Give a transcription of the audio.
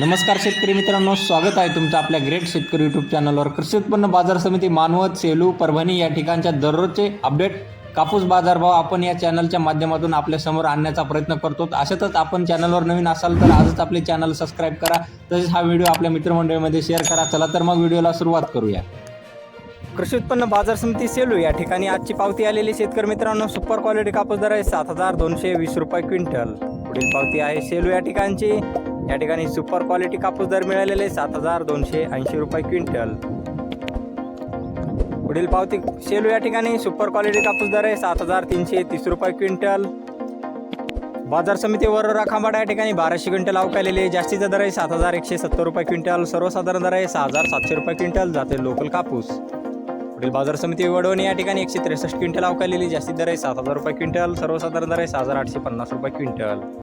नमस्कार शेतकरी मित्रांनो स्वागत आहे तुमचं आपल्या ग्रेट शेतकरी युट्यूब चॅनलवर कृषी उत्पन्न बाजार समिती मानवत सेलू परभणी या ठिकाणच्या दररोजचे अपडेट कापूस बाजारभाव आपण या चॅनलच्या माध्यमातून आपल्यासमोर आणण्याचा प्रयत्न करतो. अशातच आपण चॅनलवर नवीन असाल तर आजच आपले चॅनल सबस्क्राईब करा. तसेच हा व्हिडिओ आपल्या मित्रमंडळीमध्ये शेअर करा. चला तर मग व्हिडिओला सुरुवात करूया. कृषी उत्पन्न बाजार समिती सेलू या ठिकाणी आजची पावती आलेली शेतकरी मित्रांनो सुपर क्वालिटी कापूस दर आहे सात हजार दोनशे वीस रुपये क्विंटल. पुढील पावती आहे सेलू या ठिकाणची. या ठिकाणी सुपर क्वालिटी कापूस दर मिळालेले सात हजार दोनशे ऐंशी रुपये क्विंटल. पुढील पावती सेलू या ठिकाणी सुपर क्वालिटी कापूस दर आहे सात हजार तीनशे तीस रुपये क्विंटल. बाजार समिती वरोरा खांबाडा या ठिकाणी बाराशे क्विंटल अवकालेले जास्तीचा दर आहे सात हजार एकशे सत्तर रुपये क्विंटल सर्वसाधारण दर आहे सहा हजार सातशे रुपये क्विंटल जाते लोकल कापूस. पुढील बाजार समिती वडवणी या ठिकाणी एकशे त्रेसष्ट क्विंटल अवकालेली जास्तीत दर आहे सात हजार रुपये क्विंटल सर्वसाधारण दर आहे सहा हजार आठशे पन्नास रुपये क्विंटल.